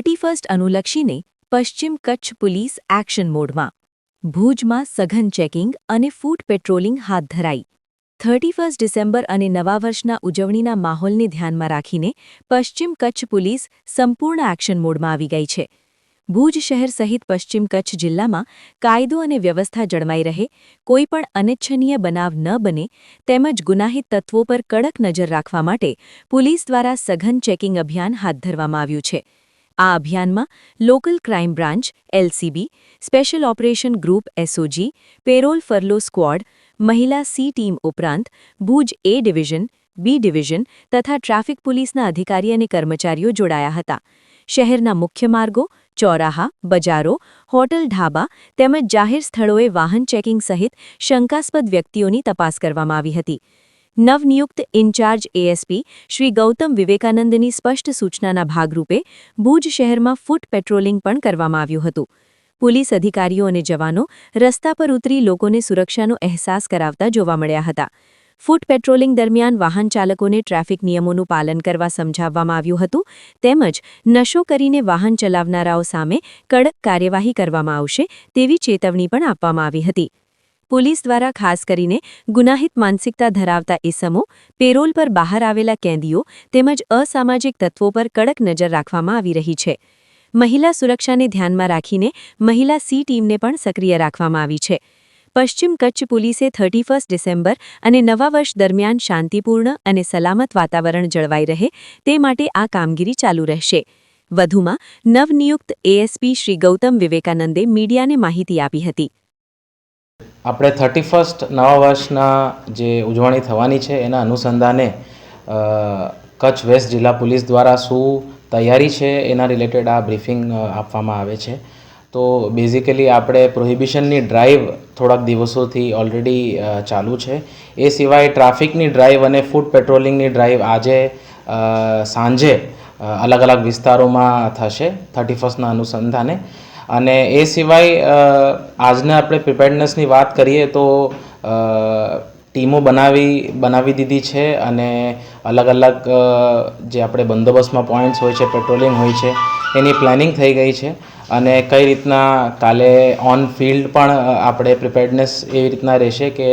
Thirty first અનુલક્ષીને પશ્ચિમ Kutch police action મોડમાં ભુજમાં સઘન ચેકિંગ અને ફૂટ પેટ્રોલિંગ હાથ ધરાઈ. થર્ટી ફર્સ્ટ ડિસેમ્બર અને નવા વર્ષના ઉજવણીના માહોલને ધ્યાનમાં રાખીને પશ્ચિમ કચ્છ પોલીસ સંપૂર્ણ એક્શન મોડમાં આવી ગઈ છે. ભુજ શહેર સહિત પશ્ચિમ કચ્છ જિલ્લામાં કાયદો અને વ્યવસ્થા જળવાઈ રહે કોઈપણ અનિચ્છનીય બનાવ ન બને, તેમજ ગુનાહિત તત્વો પર કડક નજર રાખવા માટે પોલીસ દ્વારા સઘન ચેકિંગ અભિયાન હાથ ધરવામાં આવ્યું છે. આ અભિયાનમાં local crime branch, LCB, special operation group, SOG, parole furlough squad, મહિલા સી ટીમ ઉપરાંત Bhuj A division, B division તથા ટ્રાફિક પોલીસના અધિકારી અને કર્મચારીઓ જોડાયા હતા. શહેરના મુખ્ય માર્ગો, ચોરાહા, બજારો, હોટલ ઢાબા તેમજ જાહેર સ્થળોએ વાહન ચેકિંગ સહિત શંકાસ્પદ વ્યક્તિઓની તપાસ કરવામાં આવી હતી. નવનિયુક્ત ઇન્ચાર્જ એએસપી શ્રી ગૌતમ વિવેકાનંદની સ્પષ્ટ સૂચનાના ભાગરૂપે ભુજ શહેરમાં ફૂટ પેટ્રોલિંગ પણ કરવામાં આવ્યું હતું. પોલીસ અધિકારીઓ અને જવાનો રસ્તા પર ઉતરી લોકોને સુરક્ષાનો અહેસાસ કરાવતા જોવા મળ્યા હતા. ફૂટ પેટ્રોલિંગ દરમિયાન વાહન ચાલકોને ટ્રાફિક નિયમોનું પાલન કરવા સમજાવવામાં આવ્યું હતું. તેમજ નશો કરીને વાહન ચલાવનારાઓ સામે કડક કાર્યવાહી કરવામાં આવશે તેવી ચેતવણી પણ આપવામાં આવી હતી. પોલીસ દ્વારા ખાસ કરીને ગુનાહિત માનસિકતા ધરાવતા ઇસમો, પેરોલ પર બહાર આવેલા કેદીઓ તેમજ અસામાજિક તત્વો પર કડક નજર રાખવામાં આવી રહી છે. મહિલા સુરક્ષાને ધ્યાનમાં રાખીને મહિલા સી ટીમને પણ સક્રિય રાખવામાં આવી છે. પશ્ચિમ કચ્છ પોલીસે થર્ટી ડિસેમ્બર અને નવા વર્ષ દરમિયાન શાંતિપૂર્ણ અને સલામત વાતાવરણ જળવાઈ રહે તે માટે આ કામગીરી ચાલુ રહેશે. વધુમાં, નવનિયુક્ત એએસપી શ્રી ગૌતમ વિવેકાનંદે મીડિયાને માહિતી આપી હતી. આપણે થર્ટી ફર્સ્ટ નવા વર્ષના જે ઉજવણી થવાની છે એના અનુસંધાને કચ્છ વેસ્ટ જિલ્લા પોલીસ દ્વારા શું તૈયારી છે એના રિલેટેડ આ બ્રીફિંગ આપવામાં આવે છે. તો બેઝિકલી આપણે પ્રોહિબિશનની ડ્રાઈવ થોડાક દિવસોથી ઓલરેડી ચાલુ છે. એ સિવાય ટ્રાફિકની ડ્રાઈવ અને ફૂડ પેટ્રોલિંગની ડ્રાઈવ આજે સાંજે અલગ અલગ વિસ્તારોમાં થશે થર્ટી ફર્સ્ટના અનુસંધાને. અને એ સિવાય આજના આપણે પ્રિપેરનેસની વાત કરીએ તો ટીમો બનાવી બનાવી દીધી છે અને અલગ અલગ જે આપણે બંદોબસ્તમાં પોઈન્ટ્સ હોય છે, પેટ્રોલિંગ હોય છે, એની પ્લાનિંગ થઈ ગઈ છે. અને કઈ રીતના કાલે ઓન ફિલ્ડ પણ આપણે પ્રિપેરનેસ એવી રીતના રહેશે કે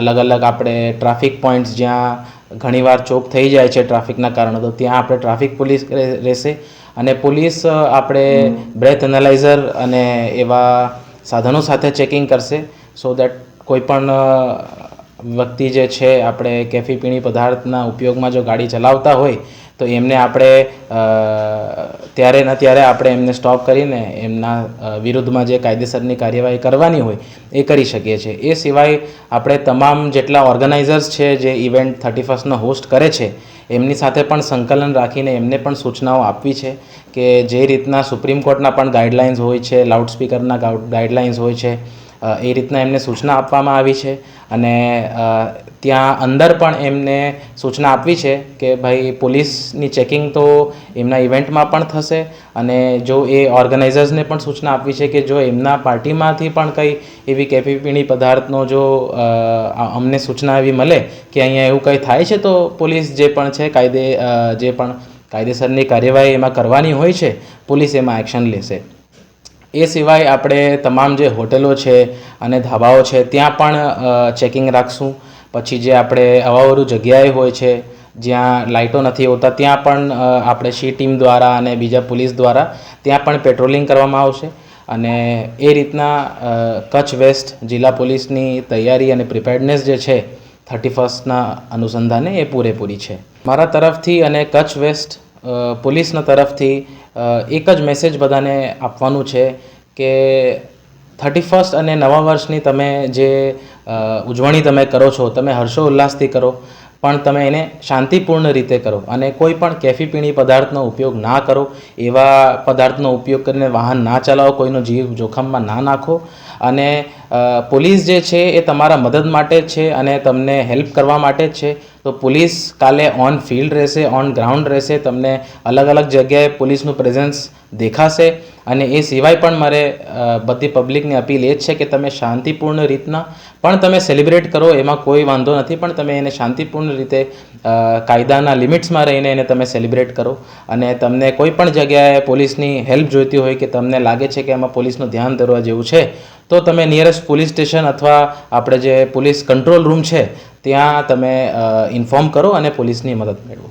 અલગ અલગ આપણે ટ્રાફિક પોઈન્ટ્સ જ્યાં ઘણીવાર ચોક થઈ જાય છે ટ્રાફિકના કારણે, તો ત્યાં આપણે ટ્રાફિક પોલીસ રહેશે. અને પોલીસ આપણે બ્રેથ એનાલાઇઝર અને એવા સાધનો સાથે ચેકિંગ કરશે સો દેટ કોઈ પણ વ્યક્તિ જે છે આપણે કેફી પીણી પદાર્થના ઉપયોગમાં જો ગાડી ચલાવતા હોય તો એમને આપણે ત્યારે ને ત્યારે આપણે એમને સ્ટોપ કરીને એમના વિરુદ્ધમાં જે કાયદેસરની કાર્યવાહી કરવાની હોય એ કરી શકીએ છીએ. એ સિવાય આપણે તમામ જેટલા ઓર્ગેનાઇઝર્સ છે જે ઇવેન્ટ થર્ટી ફર્સ્ટનો હોસ્ટ કરે છે એમની સાથે પણ સંકલન રાખીને એમને પણ સૂચનાઓ આપવી છે કે જે રીતના સુપ્રીમ કોર્ટના પણ ગાઈડલાઇન્સ હોય છે લાઉડસ્પીકરના ગાઈડલાઇન્સ હોય છે એ રીતના એમને સૂચના આપવામાં આવી છે. અને ત્યાં અંદર પણ એમને સૂચના આપવી છે કે ભાઈ પોલીસની ચેકિંગ તો એમના ઇવેન્ટમાં પણ થશે અને જો એ ઓર્ગેનાઇઝર્સને પણ સૂચના આપવી છે કે જો એમના પાર્ટીમાંથી પણ કંઈ એવી કેફી પદાર્થનો જો અમને સૂચના એવી મળે કે અહીંયા એવું કંઈ થાય છે તો પોલીસ જે પણ છે કાયદે જે પણ કાયદેસરની કાર્યવાહી એમાં કરવાની હોય છે, પોલીસ એમાં એક્શન લેશે. એ સિવાય આપણે તમામ જે હોટલો છે અને ધાબાઓ છે, ત્યાં પણ ચેકિંગ રાખશું. પછી જે આપણે અવાવરું જગ્યાએ હોય છે, જ્યાં લાઇટો નથી હોતા, ત્યાં પણ આપણે સી ટીમ દ્વારા અને બીજા પોલીસ દ્વારા ત્યાં પણ પેટ્રોલિંગ કરવામાં આવશે. અને એ રીતના કચ્છ વેસ્ટ જિલ્લા પોલીસની તૈયારી અને પ્રિપેર્ડનેસ જે છે, થર્ટી ફર્સ્ટના અનુસંધાને એ પૂરેપૂરી છે. મારા તરફથી અને કચ્છ વેસ્ટ પોલીસના તરફથી એક જ મેસેજ બધાને આપવાનું છે કે થર્ટી ફર્સ્ટ અને નવા વર્ષની તમે જે ઉજવણી તમે કરો છો, તમે હર્ષો ઉલ્લાસથી કરો. પણ તમે એને શાંતિપૂર્ણ રીતે કરો અને કોઈ પણ કેફી પીણી પદાર્થનો ઉપયોગ ના કરો, એવા પદાર્થનો ઉપયોગ કરીને વાહન ના ચલાવો, કોઈનો જીવ જોખમમાં ના નાખો અને પોલીસ જે છે એ તમારા મદદ માટે જ છે અને તમને હેલ્પ કરવા માટે જ છે. તો પોલીસ કાલે ઓન ફિલ્ડ રહેશે, ઓન ગ્રાઉન્ડ રહેશે, તમને અલગ અલગ જગ્યાએ પોલીસનું પ્રેઝન્સ દેખાશે. અને એ સિવાય પણ મારે બધી પબ્લિકને અપીલ એ જ છે કે તમે શાંતિપૂર્ણ રીતના પણ તમે સેલિબ્રેટ કરો, એમાં કોઈ વાંધો નથી, પણ તમે એને શાંતિપૂર્ણ રીતે કાયદાના લિમિટ્સમાં રહીને એને તમે સેલિબ્રેટ કરો. અને તમને કોઈ પણ જગ્યાએ પોલીસની હેલ્પ જોઈતી હોય કે તમને લાગે છે કે એમાં પોલીસનું ધ્યાન ધરવા જેવું છે, તો તમે નિયરેસ્ટ પોલીસ સ્ટેશન અથવા આપણે જે પોલીસ કંટ્રોલ રૂમ છે, ત્યાં તમે ઇન્ફોર્મ કરો અને પોલીસની મદદ મેળવો.